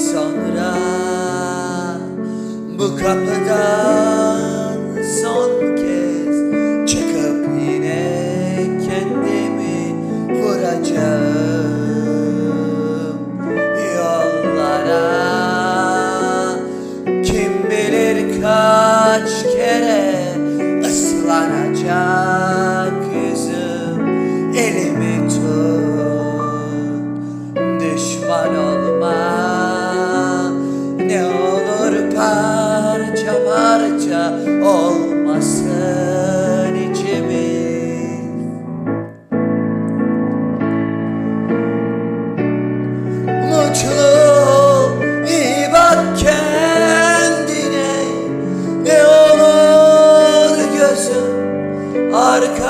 sonra bu kapıdan son kez çıkıp yine kendimi vuracağım. Yollara kim bilir kaç kere ıslanacak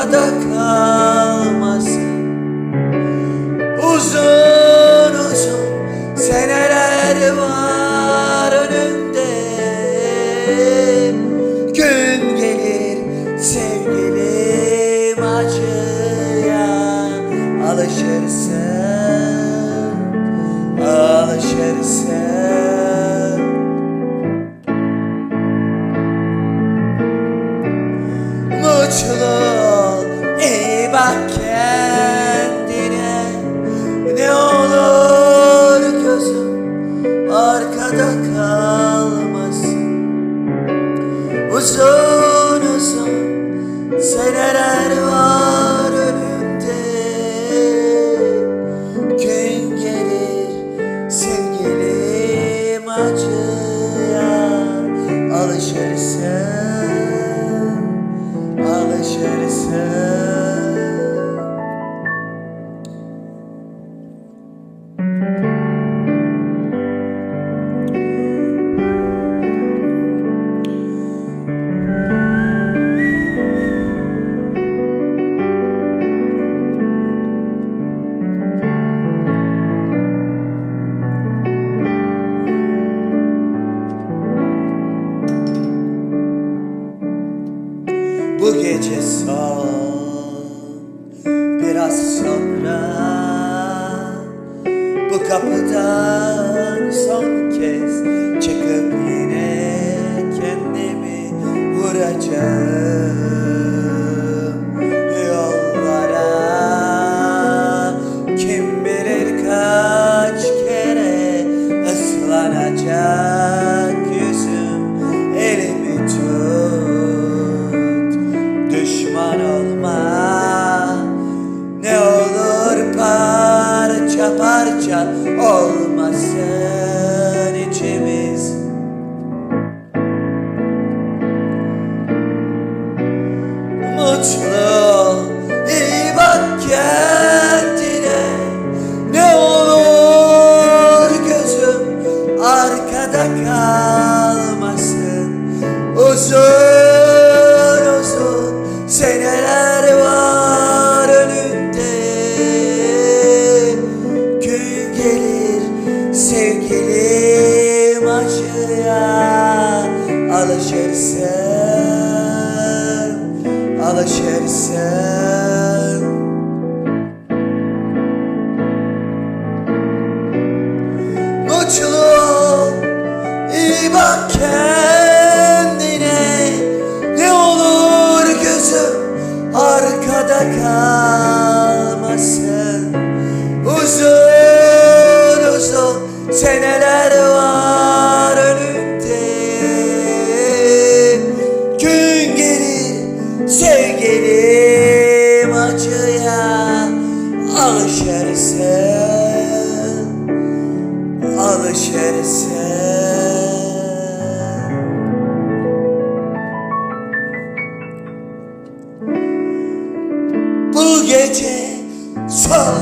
arkada kalmasın. Uzun uzun seneler var önünde Gün gelir sevgilim acıya alışırsın alışırsın. Mutlu alışırsın Bu son Biraz sonra Bu kapıdan son kez parça olmasın içimiz. Mutlu alışırsın Mutlu ol, iyi bak kendine Bu gece son